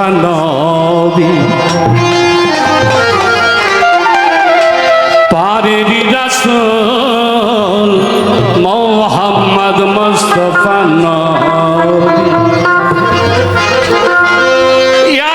মুস্তফা নবী পারেরি রাসূল মোহাম্মদ মুস্তফা নবী ইয়া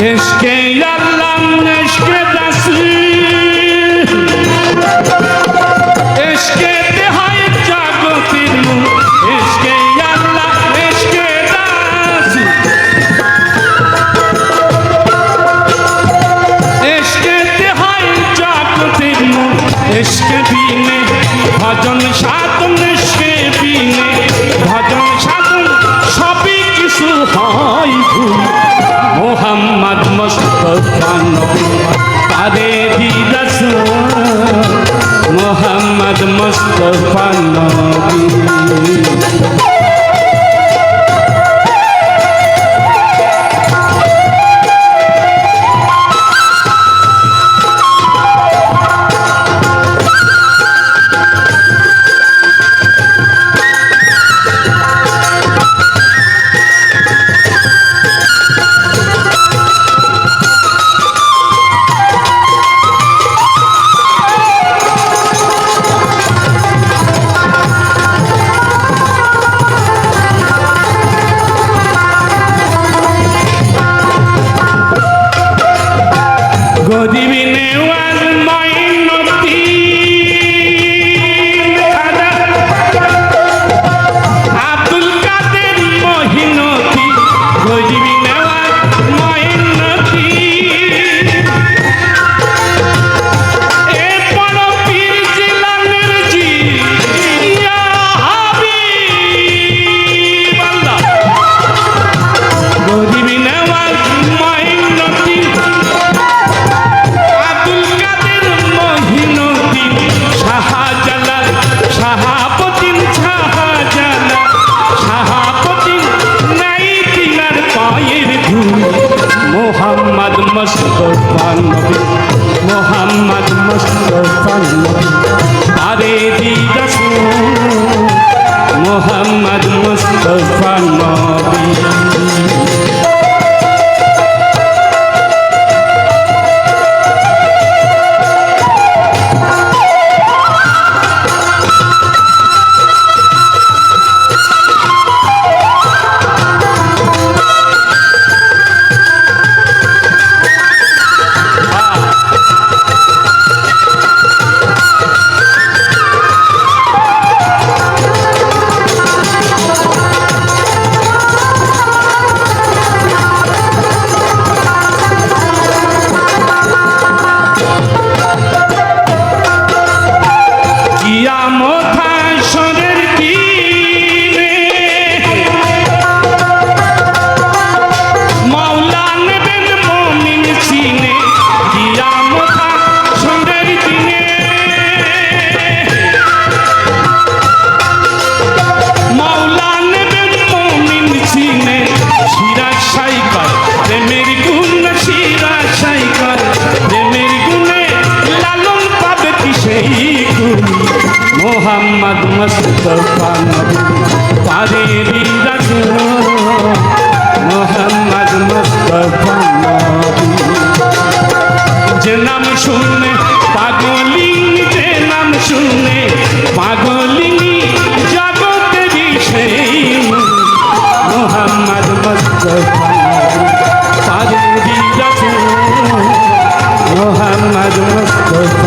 Eşke yallan eşke dası Eşke dehayı jagতির মু Eşke yallan eşke dası Eşke dehayı jagতির মু Eşke বিনে ভজন সাধন এশকে বিনে নবী তারে দিদাস মোহাম্মদ মুস্তফা নবী। মুস্তফা নবী মোহাম্মদ মুস্তফা নবী আরে দিদাস মোহাম্মদ মুস্তফা নবী মুস্তফা নবী পারে মোহাম্মদ মুস্তফা যে নাম শুনে পাগলিনী যে নাম শুনে পাগলিনী জগতেরই সেই মোহাম্মদ মুস্তফা পারি রাসূল মোহাম্মদ মুস্তফা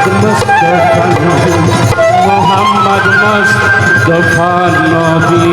মোহাম্মদ মুস্তফা নবী। মোহাম্মদ মুস্তফা নবী